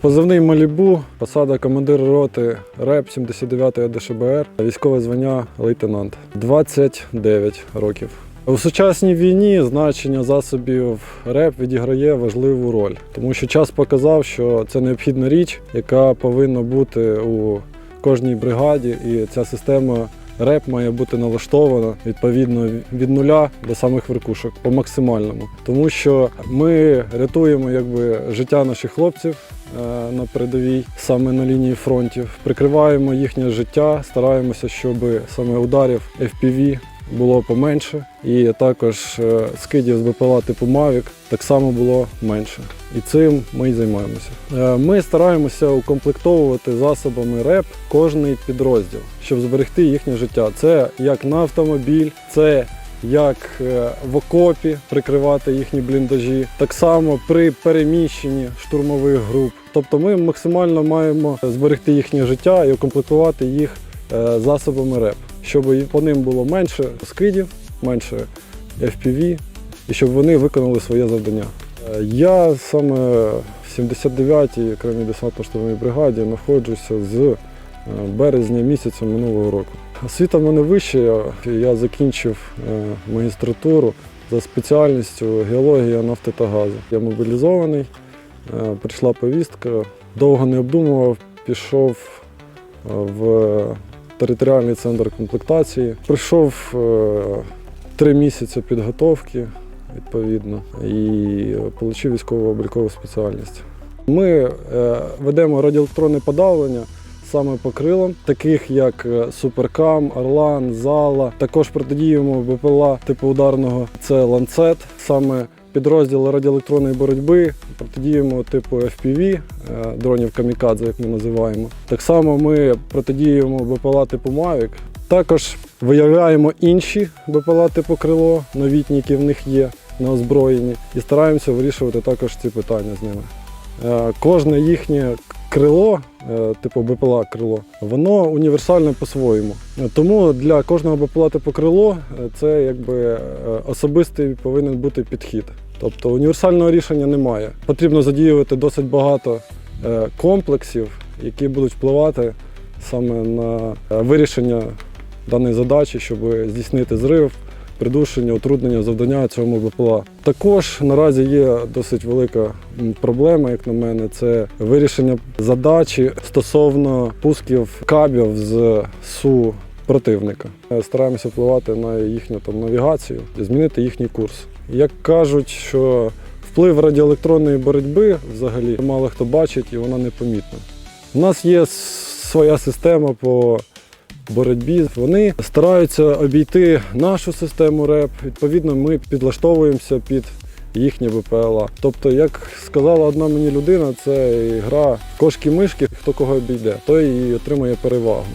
Позивний Малібу, посада командира роти РЕП 79 ДШБР, військове звання лейтенант. 29 років. У сучасній війні значення засобів РЕП відіграє важливу роль, тому що час показав, що це необхідна річ, яка повинна бути у кожній бригаді, і ця система РЕП має бути налаштовано відповідно від нуля до самих веркушок по максимальному, тому що ми рятуємо якби життя наших хлопців е, на передовій, саме на лінії фронтів, прикриваємо їхнє життя, стараємося, щоб саме ударів FPV було поменше, і також е, скидів з БПЛА типу Mavic так само було менше. І цим ми й займаємося. Е, Ми стараємося укомплектовувати засобами РЕП кожний підрозділ, щоб зберегти їхнє життя. Це як на автомобіль, це як е, в окопі прикривати їхні бліндажі, так само при переміщенні штурмових груп. Тобто ми максимально маємо зберегти їхнє життя і укомплектувати їх засобами РЕП, щоб по ним було менше скидів, менше FPV, і щоб вони виконали своє завдання. Е, Я саме в 79-й окремій десантно-штурмовій бригаді знаходжуся з е, березня місяця минулого року. Освіта в мене вища, я- закінчив е, магістратуру за спеціальністю геологія нафти та газу. Я мобілізований, прийшла повістка, довго не обдумував, пішов в територіальний центр комплектації. Пройшов е, три місяці підготовки відповідно і отримав військово-облікову спеціальність. Ми е, ведемо радіоелектронне подавлення саме по крилам, таких як е, Суперкам, Орлан, Зала. Також протидіємо БПЛА типу ударного це ланцет, саме підрозділ радіоелектронної боротьби. Протидіємо типу FPV, е, дронів камікадзе, як ми називаємо. Так само ми протидіємо БПЛА типу Mavic. Також виявляємо інші БПЛА типу крило, новітні, які в них є на озброєнні, і стараємося вирішувати також ці питання з ними. Е, Кожне їхнє крило, е, типу БПЛА крило, воно універсальне по-своєму. Тому для кожного БПЛА типу крило це якби особистий повинен бути підхід. Тобто універсального рішення немає. Потрібно задіювати досить багато е, комплексів, які будуть впливати саме на е, вирішення даної задачі, щоб здійснити зрив, придушення, утруднення завдання цьому БПЛА. Також наразі є досить велика проблема, як на мене, це вирішення задачі стосовно пусків кабів з СУ противника. Е, Стараємося впливати на їхню там навігацію змінити їхній курс. Як кажуть, що вплив радіоелектронної боротьби взагалі мало хто бачить і вона непомітна. У нас є своя система по боротьбі. Вони стараються обійти нашу систему РЕП. Відповідно, ми підлаштовуємося під їхнє БПЛА. Тобто, як сказала одна мені людина, це гра кошки-мишки, хто кого обійде, той і отримує перевагу.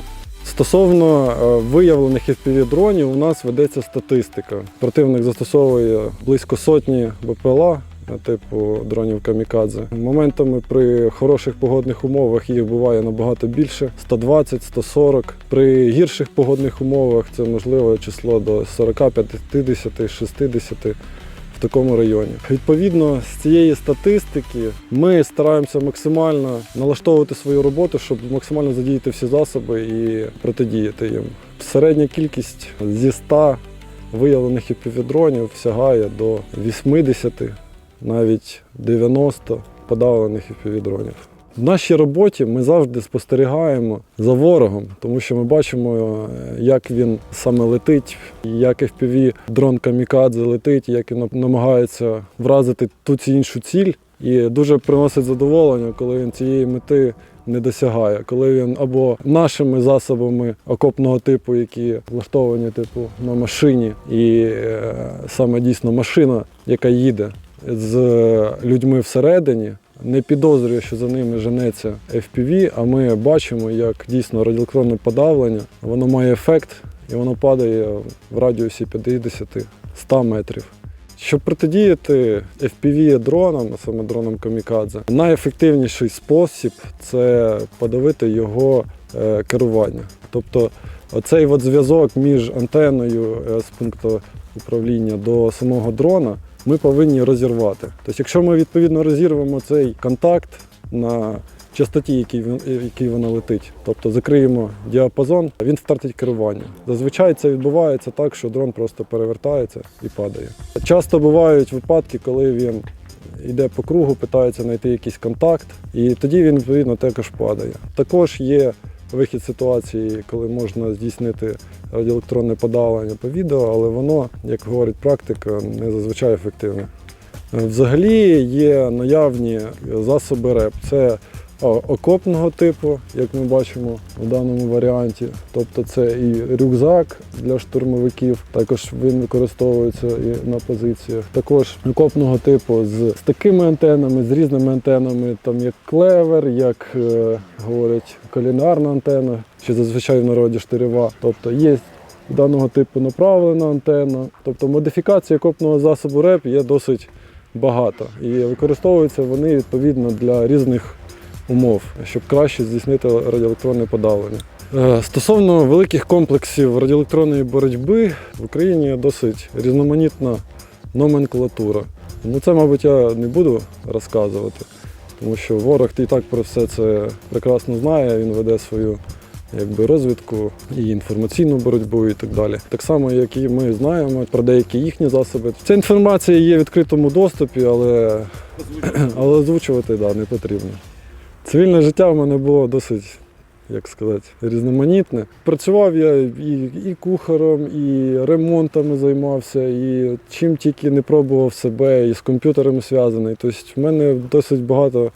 Стосовно е, виявлених FPV-дронів, у нас ведеться статистика. Противник застосовує близько сотні БПЛА е, типу дронів камікадзе. Моментами при хороших погодних умовах їх буває набагато більше 120, 140. При гірших погодних умовах це можливо число до 40, 50, 60 такому районі. Відповідно з цієї статистики ми стараємося максимально налаштовувати свою роботу, щоб максимально задіяти всі засоби і протидіяти їм. Середня кількість зі 100 виявлених епівідронів сягає до 80, навіть 90 подавлених епівідронів. В нашій роботі ми завжди спостерігаємо за ворогом, тому що ми бачимо, е, як він саме летить, як FPV дрон камікадзе летить, як він намагається вразити ту чи іншу ціль. І дуже приносить задоволення, коли він цієї мети не досягає, коли він або нашими засобами окопного типу, які влаштовані типу на машині, і е, саме дійсно машина, яка їде з людьми всередині, не підозрює, що за ними женеться FPV, а ми бачимо, як дійсно радіоелектронне подавлення, воно має ефект і воно падає в радіусі 50-100 метрів. Щоб протидіяти FPV дронам, саме дронам камікадзе, найефективніший спосіб це подавити його е, керування. Тобто оцей от зв'язок між антеною е, з пункту управління до самого дрона ми повинні розірвати. Тобто, якщо ми відповідно розірвемо цей контакт, на частоті, якій, він- вона летить. Тобто закриємо діапазон, він втратить керування. Зазвичай це відбувається так, що дрон просто перевертається і падає. Часто бувають випадки, коли він йде по кругу, питається знайти якийсь контакт, і тоді він відповідно також падає. Також є вихід ситуації, коли можна здійснити радіоелектронне подавлення по відео, але воно, як говорить практика, не зазвичай ефективне. Взагалі є наявні засоби РЕП. Це окопного типу, як ми бачимо в даному варіанті. Тобто це і рюкзак для штурмовиків, також він використовується і на позиціях. Також окопного типу з, з такими антенами, з різними антенами, там як клевер, як е, говорять кулінарна антенна, чи зазвичай в народі штирєва. Тобто є даного типу направлена антенна. Тобто модифікації окопного засобу РЕП є досить багато. І використовуються вони відповідно для різних умов, щоб краще здійснити радіоелектронне подавлення. Е, Стосовно великих комплексів радіоелектронної боротьби в Україні досить різноманітна номенклатура. Ну це, мабуть, я не буду розказувати, тому що ворог і так про все це прекрасно знає, він веде свою якби, розвідку і інформаційну боротьбу і так далі. Так само, як і ми знаємо про деякі їхні засоби. Ця інформація є в відкритому доступі, але, але озвучувати да, не потрібно. Цивільне життя в мене було досить, як сказати, різноманітне. Працював я і, і кухарем, і ремонтами займався, і чим тільки не пробував себе, і з комп'ютерами зв'язаний. Тобто в мене досить багато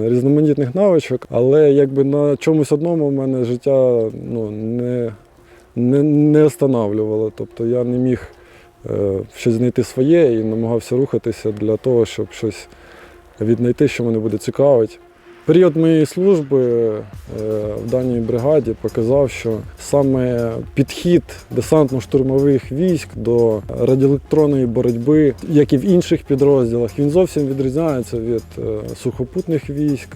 е, різноманітних навичок, але якби на чомусь одному в мене життя ну, не, не, не останавлювало. Тобто я не міг е, щось знайти своє і намагався рухатися для того, щоб щось віднайти, що мене буде цікавить. Період моєї служби е, в даній бригаді показав, що саме підхід десантно-штурмових військ до радіоелектронної боротьби, як і в інших підрозділах, він зовсім відрізняється від е, сухопутних військ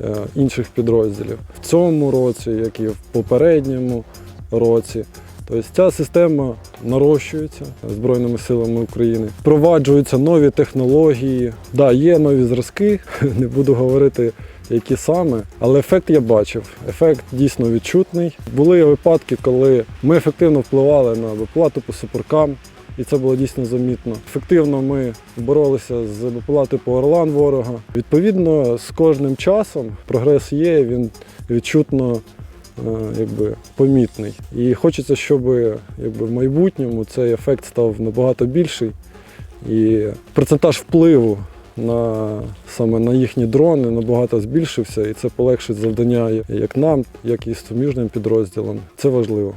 е, інших підрозділів. В цьому році, як і в попередньому році. Тобто ця система нарощується Збройними силами України, впроваджуються нові технології. Да, є нові зразки, не буду говорити, які саме, але ефект я бачив. Ефект дійсно відчутний. Були випадки, коли ми ефективно впливали на виплату по супоркам, і це було дійсно замітно. Ефективно ми боролися з БПЛА типу Орлан ворога. Відповідно, з кожним часом прогрес є, він відчутно е, якби, помітний. І хочеться, щоб якби, в майбутньому цей ефект став набагато більший. І процентаж впливу на саме на їхні дрони набагато збільшився, і це полегшить завдання як нам, як і суміжним підрозділам. Це важливо.